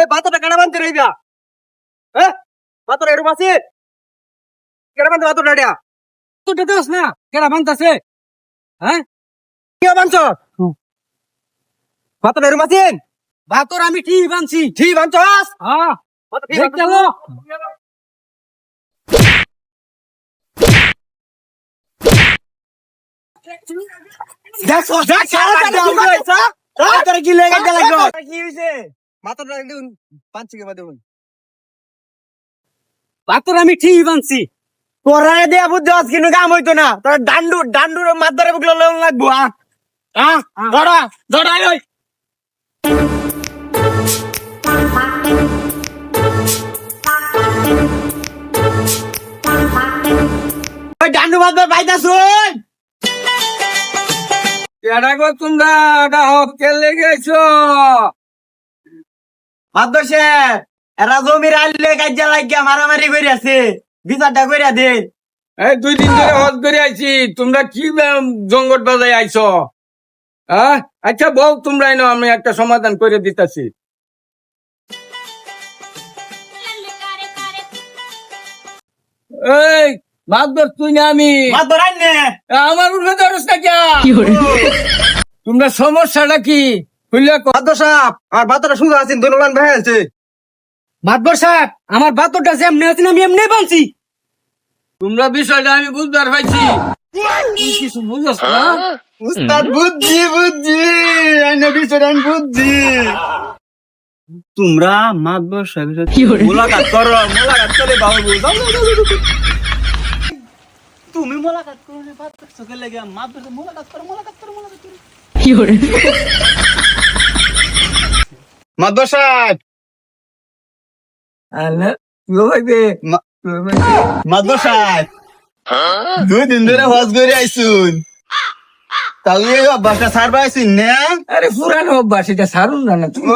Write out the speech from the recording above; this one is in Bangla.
এ বাতটা কেন বানতে রইবা হ্যাঁ বাতটা এরকম আছে কেন বানতে বাতটা এটা তুই দেস না কেডা বানতাছে হ্যাঁ কি বানছ বাতটা এরকম আছে ভাতর আমি ঠিক বানছি ঠিক বানছস হ্যাঁ দেখতে দেখো কি লেগে গেল কি হইছে বাতটা দেখুন পাঁচ কে বাদে ভাতর আমি ঠিক বানছি। তোরা দেয়া বুদ্ধি আজ কিন্তু কাম হইতো না। তোর ডান্ডু ডান্ডুর মাথারে বুকলো লোন লাগবো আ? আ? ধরা ধরা ওই। ওই ডান্ডু মাথার বাইতা শুন কেডা গো তোমরা গাহক কে মাদ্দসে এরা জমির আইলে কাজা লাগিয়া মারামারি করে আছে বিচারটা করে দে এই দুই দিন ধরে হজ করে আইছি তোমরা কি জঙ্গট বাজাই আইছো? হ্যাঁ আচ্ছা বউ তোমরা এনো আমি একটা সমাধান করে দিতেছি। এই মাতবর তুই না আমি। মাদ্দর আইনে। আমার উঠে ধরস না কে তোমরা সমস্যাটা কি? ক- সাহেব আর বাতটা শুনতে আছেন দোলান ভাই আছে মাতবর সাহেব আমার বাতরটা যে এমনি আছে আমি এমনি বানছি। তোমরা বিষয়টা আমি বুঝবার পাইছি। তুই কিছু বুঝছ না? উস্তাদ বুদ্ধি বুদ্ধি আইনে বিষয়টা আমি বুদ্ধি তোমরা মাদ্দর সাহেবের সাথে মোলাকাত করো মোলাকাত করে বাবু। তুমি মোলাকাত করো চোখে লেগে সাহেব মোলাকাত করো মোলাকাত করো মোলাকাত করো। মাদ্দর সাহেব মাদ্দর সাহেব দুই দিন ধরে হজ করে আইসুন। তাহলে অভ্যাসটা সারবা আইসুন না? আরে পুরানো অভ্যাস এটা সারুন না তুমি